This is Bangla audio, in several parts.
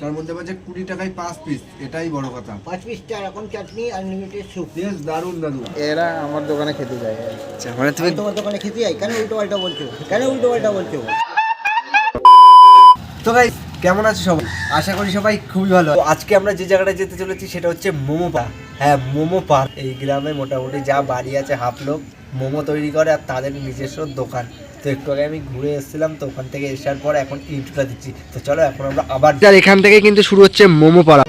তার মধ্যে বলছে কুড়ি টাকায় পাঁচ পিস এটাই বড় কথা। পাঁচ পিস চার রকম চাটনি আনলিমিটেড স্যুপ বেশ দারুণ দাদু এরা আমার দোকানে খেতে যায়। আচ্ছা মানে তুমি তোমার দোকানে খেতে যাই। কেন উল্টো পাল্টা বলছো? কেন উল্টো পাল্টা বলছো? তো গাইস কেমন আছো সবাই? আশা করি সবাই খুবই ভালো আজকে আমরা যে জায়গাটা যেতে চলেছি সেটা হচ্ছে মোমো পার্ক। হ্যাঁ মোমো পার্ক। এই গ্রামে মোটামুটি যা বাড়ি আছে হাফ লোক মোমো তৈরি করে আর তাদের নিজস্ব দোকান। তো একটু আগে আমি ঘুরে এসেছিলাম তো ওখান থেকে আসার পর এখন ইন্টুটা দিচ্ছি। তো চলো এখন আমরা আবার যার এখান থেকে কিন্তু শুরু হচ্ছে মোমো পাড়া।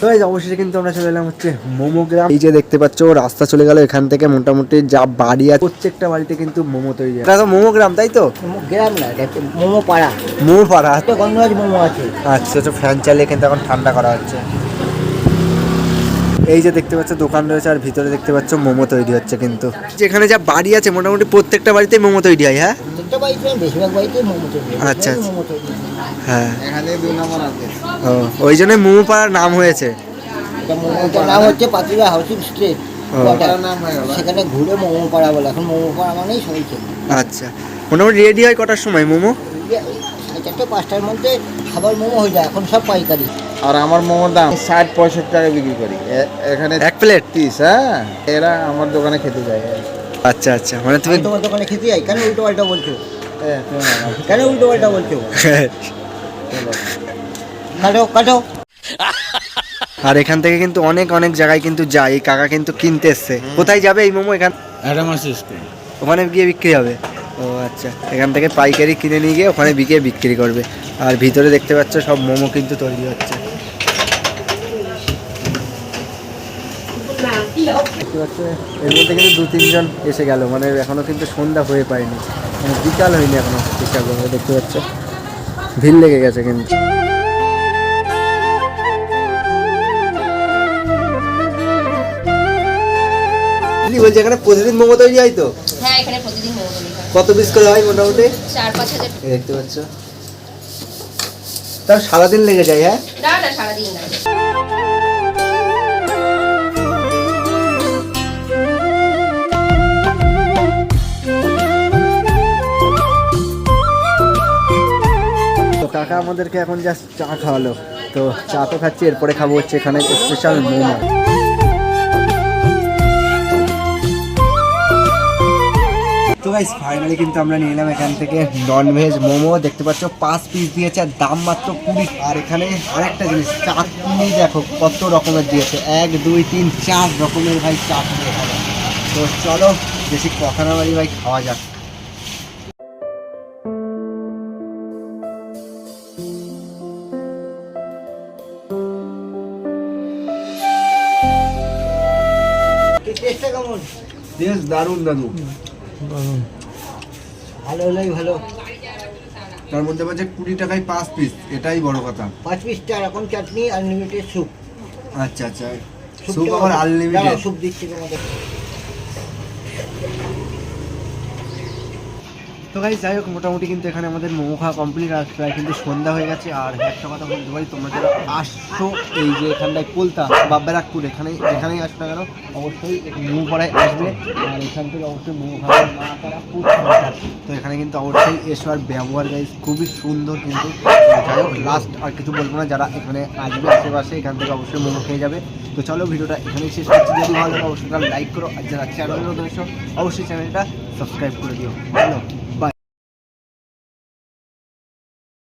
তো অবশেষে কিন্তু আমরা চলে এলাম হচ্ছে মোমো গ্রাম। এই যে দেখতে পাচ্ছ রাস্তা চলে গেল এখান থেকে মোটামুটি যা বাড়ি আছে প্রত্যেকটা বাড়িতে কিন্তু মোমো তৈরি হয়। এটা তো মোমো গ্রাম তাই তো? মোমো গ্রাম না মোমো পাড়া। মোমো পাড়া। মোমো আছে। আচ্ছা তো ফ্যান চালিয়ে কিন্তু এখন ঠান্ডা করা হচ্ছে। এই যে দেখতে পাচ্ছ দোকান রয়েছে আর ভিতরে দেখতে পাচ্ছ মোমো তৈরি হচ্ছে কিন্তু। যেখানে যা বাড়ি আছে মোটামুটি প্রত্যেকটা বাড়িতে মোমো তৈরি হয় হ্যাঁ। আচ্ছা, আচ্ছা। মোমো তৈরি হয়। হ্যাঁ। এখানে দুই নম্বর আছে। ও ওই জন্যই মোমো পাড়ার নাম হয়েছে। মোমোটার নাম হচ্ছে পাতুলা হাউসিং স্ট্রিট। সেখানে ঘুরে মোমো পাড়া বলে। এখন মোমো পাড়া মানেই সবাই চেনে। আচ্ছা। মোটামুটি রেডি হয় কটার সময় মোমো? চারটে পাঁচটার মধ্যে খাবার মোমো হয়ে যায়। এখন সব পাইকারি। আর আমার মোমোর দাম ষাট পঁয়ষট্টি টাকা বিক্রি করি। এ- এখানে এক প্লেট? পিস হ্যাঁ? এরা আমার দোকানে খেতে যায়। আচ্ছা আচ্ছা। মানে তুমি তোমার দোকানে খেতে যাই? কেন উল্টো পাল্টা বলছো? কেন উল্টো পাল্টা বলছো? কাটো কাটো। আর এখান থেকে কিন্তু অনেক অনেক জায়গায় কিন্তু যায়। এই কাকা কিন্তু কিনতে এসছে। কোথায় যাবে এই মোমো এখান? ওখানে গিয়ে বিক্রি হবে। ও আচ্ছা। এখান থেকে পাইকারি কিনে নিয়ে গিয়ে ওখানে বিকে বিক্রি করবে। আর ভিতরে দেখতে পাচ্ছ সব মোমো কিন্তু তৈরি হচ্ছে। দেখতে পাচ্ছ এর মধ্যে কিন্তু দু তিনজন এসে গেল। মানে এখনও কিন্তু সন্ধ্যা হয়ে পায়নি। মানে বিকাল হয়নি এখনও ঠিকঠাক ভাবে দেখতে পাচ্ছ ভিড় লেগে গেছে কিন্তু। বলছি এখানে প্রতিদিন মোমো তৈরি হয় তো? হ্যাঁ এখানে প্রতিদিন মোমো তৈরি হয়। কত পিস করে হয় মোটামুটি? হাজার। দেখতে পাচ্ছ। তার সারাদিন লেগে যায় হ্যাঁ? না না সারাদিন না। কাকা আমাদেরকে এখন জাস্ট চা খাওয়ালো। তো চা তো খাচ্ছি, এরপরে খাব হচ্ছে এখানে স্পেশাল মোমো। তো গাইস ফাইনালি কিন্তু আমরা নিয়ে এলাম এখান থেকে নন ভেজ মোমো। দেখতে পাচ্ছ, পাঁচ পিস দিয়েছে, আর দাম মাত্র কুড়ি। আর এখানে আরেকটা জিনিস, চাটনি দেখো কত রকমের দিয়েছে। এক, দুই, তিন, চার রকমের ভাই চাটনি। তো চলো, বেশি কথা না বাড়ি ভাই, খাওয়া যাক। কেমন? বেশ দারুণ দাদু ভালো হলেই ভালো। তার মধ্যে বলছে কুড়ি টাকায় পাঁচ পিস এটাই বড় কথা। পাঁচ পিস চার এখন চাটনি আনলিমিটেড স্যুপ আচ্ছা আচ্ছা। স্যুপ আবার আনলিমিটেড স্যুপ দিচ্ছি তোমাদের। তো গাইজ যাই হোক, মোটামুটি কিন্তু এখানে আমাদের মোমো খাওয়া কমপ্লিট আর প্রায় কিন্তু সন্ধ্যা হয়ে গেছে। আর একটা কথা বলতে পারি, তোমরা যারা আসছো এই যে এখানটায় কলতা বা ব্যারাকপুর এখানে যেখানেই আসো না কেন, অবশ্যই মোমো পাড়ায় আসবে। আর এখান থেকে অবশ্যই মোমো খাওয়া তো এখানে কিন্তু অবশ্যই এসো আর ব্যবহার গাইজ খুবই সুন্দর কিন্তু। যাই হোক লাস্ট আর কিছু বলব না, যারা এখানে আসবে আশেপাশে, এখান থেকে অবশ্যই মোমো খেয়ে যাবে। তো চলো ভিডিওটা এখানেই শেষ করছি। যদি ভালো লাগে, অবশ্যই লাইক করো। আর যারা এসো, অবশ্যই চ্যানেলটা সাবস্ক্রাইব করে দিও। চলো।